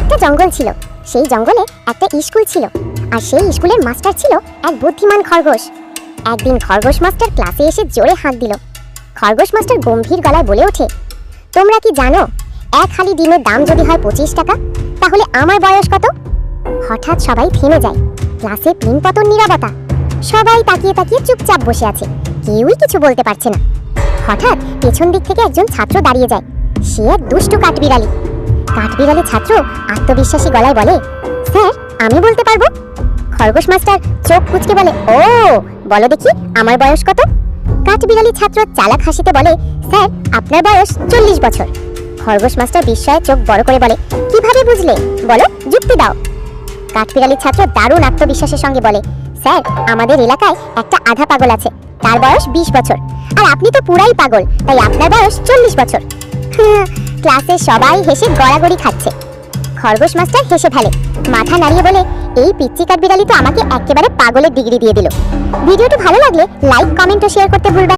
একটা জঙ্গল ছিল। সেই জঙ্গলে একটা স্কুল ছিল আর সেই স্কুলের মাস্টার ছিল এক বুদ্ধিমান খরগোশ। একদিন খরগোশ মাস্টার ক্লাসে এসে জোরে হাঁক দিল। খরগোশ মাস্টার গম্ভীর গলায় বলে ওঠে, তোমরা কি জানো, এক হালি ডিমের দাম যদি হয় পঁচিশ টাকা, তাহলে আমার বয়স কত? হঠাৎ সবাই থেমে যায়। ক্লাসে পিন পতন নিরাপত্তা সবাই তাকিয়ে তাকিয়ে চুপচাপ বসে আছে। কেউই কিছু বলতে পারছে না। হঠাৎ পেছন দিক থেকে একজন ছাত্র দাঁড়িয়ে যায়। সে এক দুষ্টু কাঠবিড়ালি। কাঠবিড়ালি ছাত্র আত্মবিশ্বাসী গলায় বলে, স্যার, আমি বলতে পারব? খরগোশ মাস্টার চোখ কুচকে বলে, ও, বলো দেখি, আমার বয়স কত? কাঠবিড়ালি ছাত্র চালাক হাসিতে বলে, স্যার, আপনার বয়স চল্লিশ বছর। খরগোশ মাস্টার বিস্ময়ে চোখ বড় করে বলে, কীভাবে বুঝলে? বলো, যুক্তি দাও। কাঠবিড়ালি ছাত্র দারুণ আত্মবিশ্বাসের সঙ্গে বলে, স্যার, আমাদের এলাকায় একটা আধা পাগল আছে, তার বয়স বিশ বছর, আর আপনি তো পুরাই পাগল, তাই আপনার বয়স চল্লিশ বছর। ক্লাসে সবাই হেসে গড়াগড়ি খাচ্ছে। খরগোশ মাস্টার হেসে ফেলে। মাথা নাড়িয়ে বলে, এই পিচ্চি কাঠবিড়ালি তো আমাকে একেবারে পাগলের ডিগ্রি দিয়ে দিল। ভিডিওটি ভালো লাগলে লাইক, কমেন্ট ও শেয়ার করতে ভুলবেন।